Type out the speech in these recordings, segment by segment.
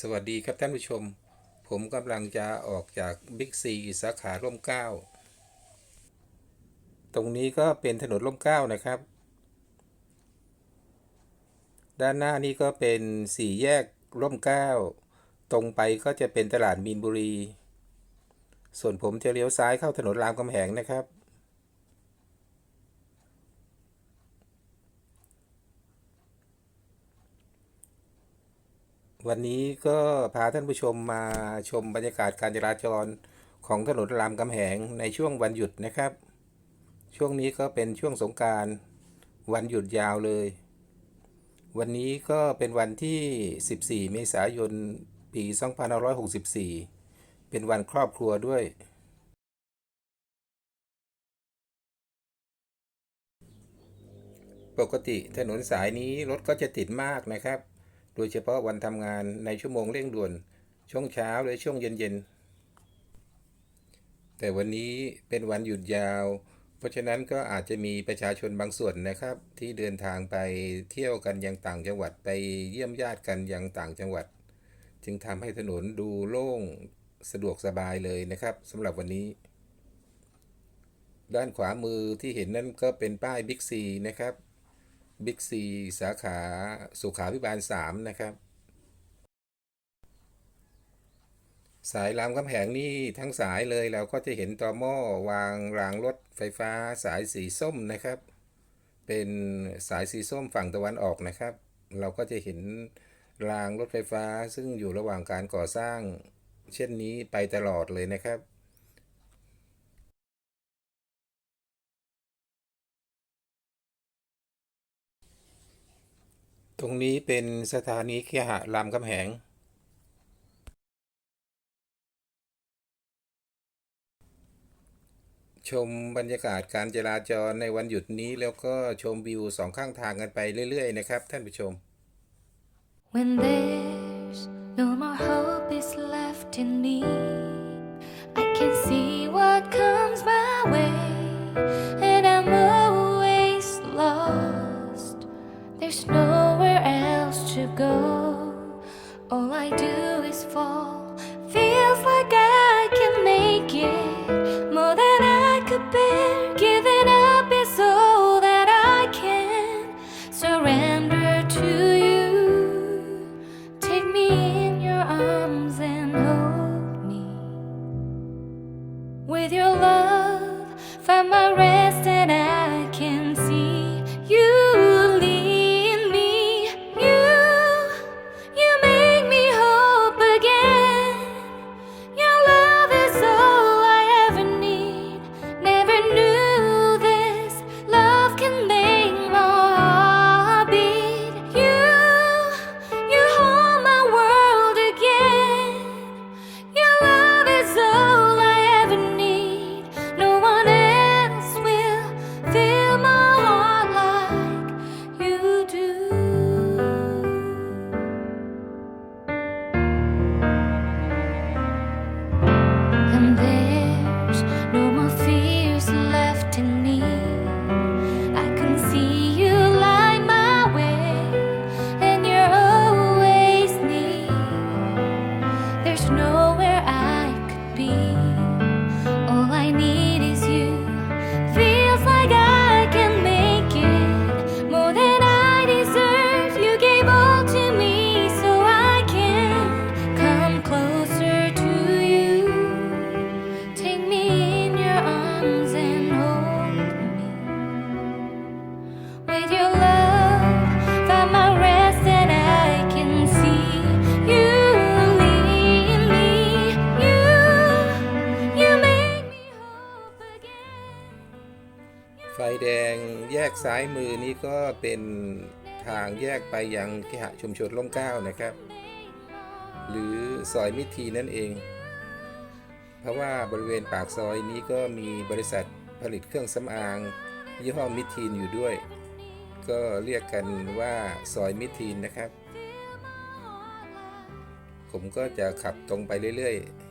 สวัสดีครับท่านผู้ชม ผมกำลังจะออกจากบิ๊กซีสาขาร่มเก้าตรงนี้ก็เป็นถนนร่มเก้านะครับ ด้านหน้านี่ก็เป็นสี่แยกร่มเก้าตรงไปก็จะเป็นตลาดมีนบุรี ส่วนผมจะเลี้ยวซ้ายเข้าถนนรามคำแหงนะครับ วันนี้ก็พาท่านผู้ชมมาชมบรรยากาศการจราจรของถนนรามคำแหงในช่วงวันหยุดนะครับ ช่วงนี้ก็เป็นช่วงสงการวันหยุดยาวเลย วันนี้ก็เป็นวันที่ 14 เมษายน ปี 2564 เป็นวันครอบครัวด้วย ปกติถนนสายนี้รถก็จะติดมากนะครับ โดยเฉพาะวันทำงานในชั่วโมงเร่งด่วน ช่วงเช้าหรือช่วงเย็นๆ แต่วันนี้เป็นวันหยุดยาว เพราะฉะนั้นก็อาจจะมีประชาชนบางส่วนนะครับ ที่เดินทางไปเที่ยวกันยังต่างจังหวัดไปเยี่ยมญาติกันยังต่างจังหวัด จึงทำให้ถนนดูโล่งสะดวกสบายเลยนะครับสำหรับวันนี้ ด้านขวามือที่เห็นนั่นก็เป็นป้ายบิ๊กซีนะครับ บิ๊กซีสาขาสุขาพิบาล 3 นะครับ สายรามคำแหงนี่ทั้งสายเลยเราก็จะเห็นต่อหม้อวางรางรถไฟฟ้าสายสีส้มนะครับ เป็นสายสีส้มฝั่งตะวันออกนะครับ เราก็จะเห็นรางรถไฟฟ้าซึ่งอยู่ระหว่างการก่อสร้าง เช่นนี้ไปตลอดเลยนะครับ ตรงนี้เป็นสถานีเคหะรามคำแหง ชมบรรยากาศการจราจรในวันหยุดนี้แล้วก็ชมวิวสองข้างทางกันไปเรื่อย ๆ นะครับ ท่านผู้ชม When there's no more hope is left in me, I can see what comes my way, and I'm always lost. There's no to go. All I do is fall. เป็นทางแยกไปยังเคหะชุมชนร่มเก้านะครับ หรือซอยมิตรทีนั่นเอง เพราะว่าบริเวณปากซอยนี้ก็มีบริษัทผลิตเครื่องสำอางยี่ห้อมิตรทีนอยู่ด้วย ก็เรียกกันว่าซอยมิตรทีนนะครับ ผมก็จะขับตรงไปเรื่อยๆ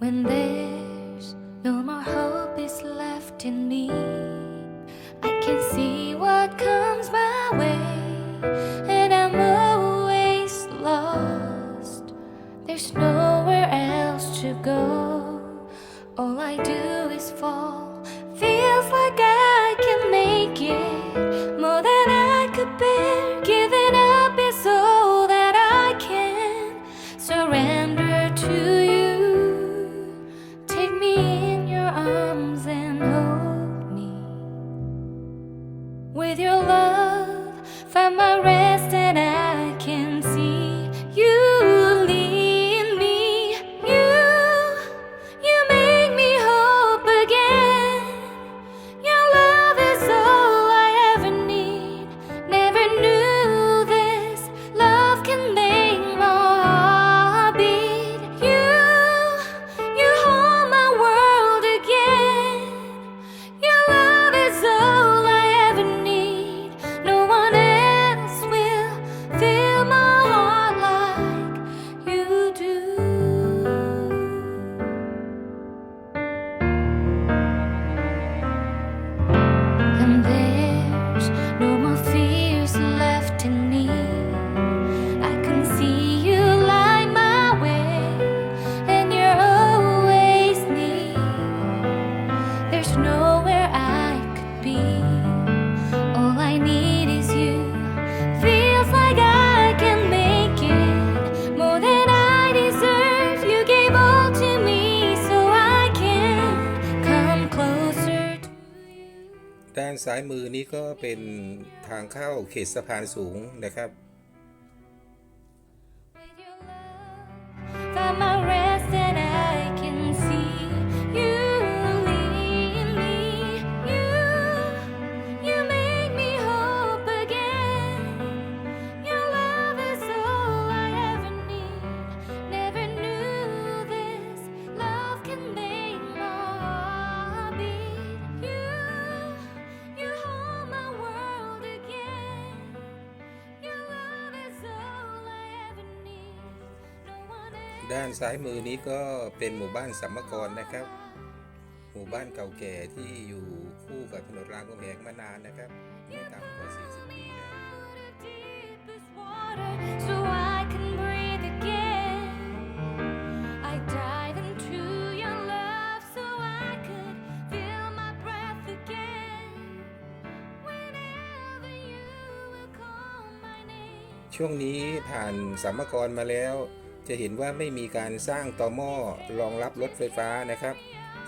When there's no more hope is left in me, I can see what comes my way, and I'm always lost. There's nowhere else to go. All I do is fall. Feels like I ซ้ายมือนี้ก็เป็นทางเข้าเขตสะพานสูงนะครับานซ้ายมือนี้ก็เป็นหมู่บ้านสัมมกรนะครับ หมู่บ้านเก่าแก่ที่อยู่คู่กับถนนรามคำแหงมานานนะครับไม่ต่ำกว่า 40 ปีแล้ว deepest water so I can breathe again. I dive into your love so I could feel my breath again. Whenever you will call my name. ช่วงนี้ผ่านสัมมกรมาแล้ว จะเห็นว่าไม่มีการสร้างต่อหม้อรองรับรถไฟฟ้านะครับ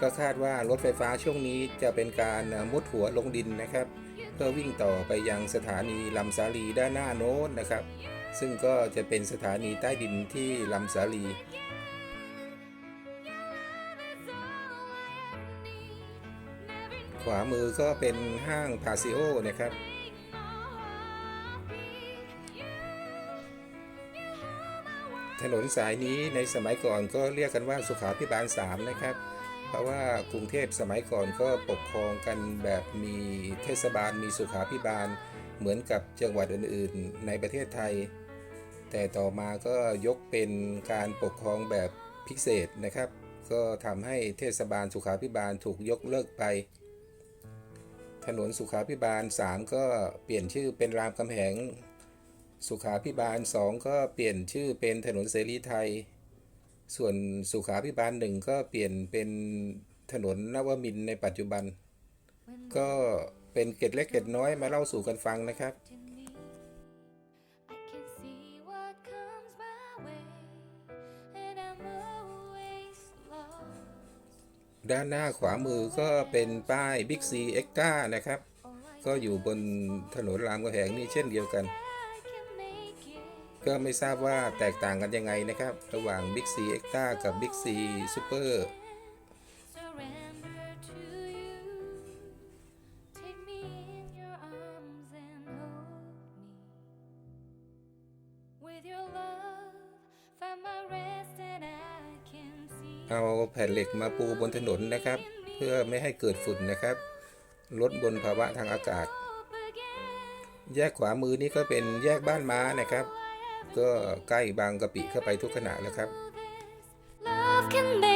ก็คาดว่ารถไฟฟ้าช่วงนี้จะเป็นการมุดหัวลงดินนะครับ เพื่อวิ่งต่อไปยังสถานีลำสาลีด้านหน้าโน้นนะครับ ซึ่งก็จะเป็นสถานีใต้ดินที่ลำสาลีขวามือก็เป็นห้างพาซิโอนะครับ ถนนสายนี้ในสมัยก่อนก็เรียกกันว่าสุขาพิบาล3นะครับ เพราะว่ากรุงเทพสมัยก่อนก็ปกครองกันแบบมีเทศบาลมีสุขาพิบาล เหมือนกับจังหวัดอื่นๆ ในประเทศไทย แต่ต่อมาก็ยกเป็นการปกครองแบบพิเศษนะครับ ก็ทำให้เทศบาลสุขาพิบาลถูกยกเลิกไป ถนนสุขาพิบาล 3 ก็เปลี่ยนชื่อเป็นรามคำแหง สุขาพิบาล 2 ก็เปลี่ยนชื่อเป็นถนนเสรีไทย ส่วนสุขาพิบาล1ก็เปลี่ยนเป็นถนนนวมินในปัจจุบัน ก็เป็นเกร็ดเล็กเกร็ดน้อยมาเล่าสู่กันฟังนะครับด้านหน้าขวามือก็เป็นป้าย Big C e x t r a นะครับ ก็อยู่บนถนนรามคำแหงนี่เช่นเดียวกัน ก็ไม่ทราบว่าแตกต่างกันยังไงนะครับ ระหว่าง Big C e x t r a กับ Big C Super เอาแผ่นเหล็กมาปูบนถนนนะครับ เพื่อไม่ให้เกิดฝุ่นนะครับ ลดบนภาวะทางอากาศ แยกขวามือนี่ก็เป็นแยกบ้านม้านะครับ ก็ใกล้บางกะปิเข้าไปทุกขณะแล้วครับ Love can be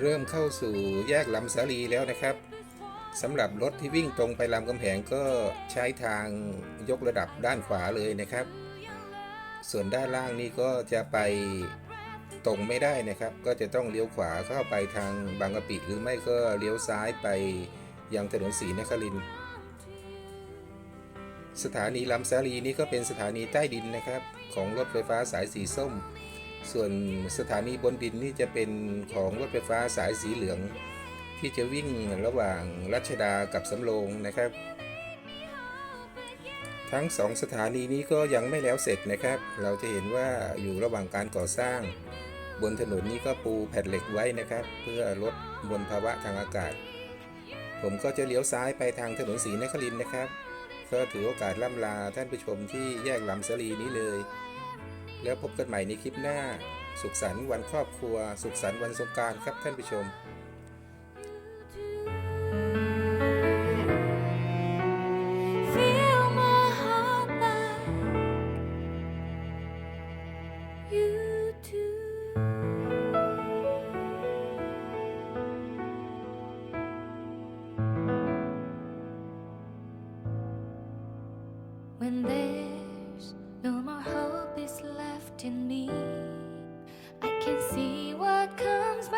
เริ่มเข้าสู่แยกลำสาลีแล้วนะครับสำหรับรถที่วิ่งตรงไปลำกำแพงก็ใช้ทางยกระดับด้านขวาเลยนะครับ ส่วนด้านล่างนี่ก็จะไปตรงไม่ได้นะครับ ก็จะต้องเลี้ยวขวาเข้าไปทางบางกะปิ หรือไม่ก็เลี้ยวซ้ายไปยังถนนศรีนครินสถานีลำสาลีนี่ก็เป็นสถานีใต้ดินนะครับ ของรถไฟฟ้าสายสีส้ม ส่วนสถานีบนดินนี่จะเป็นของรถไฟฟ้าสายสีเหลือง ที่จะวิ่งระหว่างรัชดากับสำโรงนะครับ ทั้งสองสถานีนี้ก็ยังไม่แล้วเสร็จนะครับ เราจะเห็นว่าอยู่ระหว่างการก่อสร้าง บนถนนนี้ก็ปูแผ่นเหล็กไว้นะครับ เพื่อลดมลภาวะทางอากาศ ผมก็จะเลี้ยวซ้ายไปทางถนนศรีนครินทร์นะครับก็ถือโอกาสล่ำลาท่านผู้ชมที่แยกลำสลีนี้เลย แล้วพบกันใหม่ในคลิปหน้า สุขสันต์วันครอบครัว สุขสันต์วันสงการครับท่านผู้ชม no more hope is left in me, I can see what comes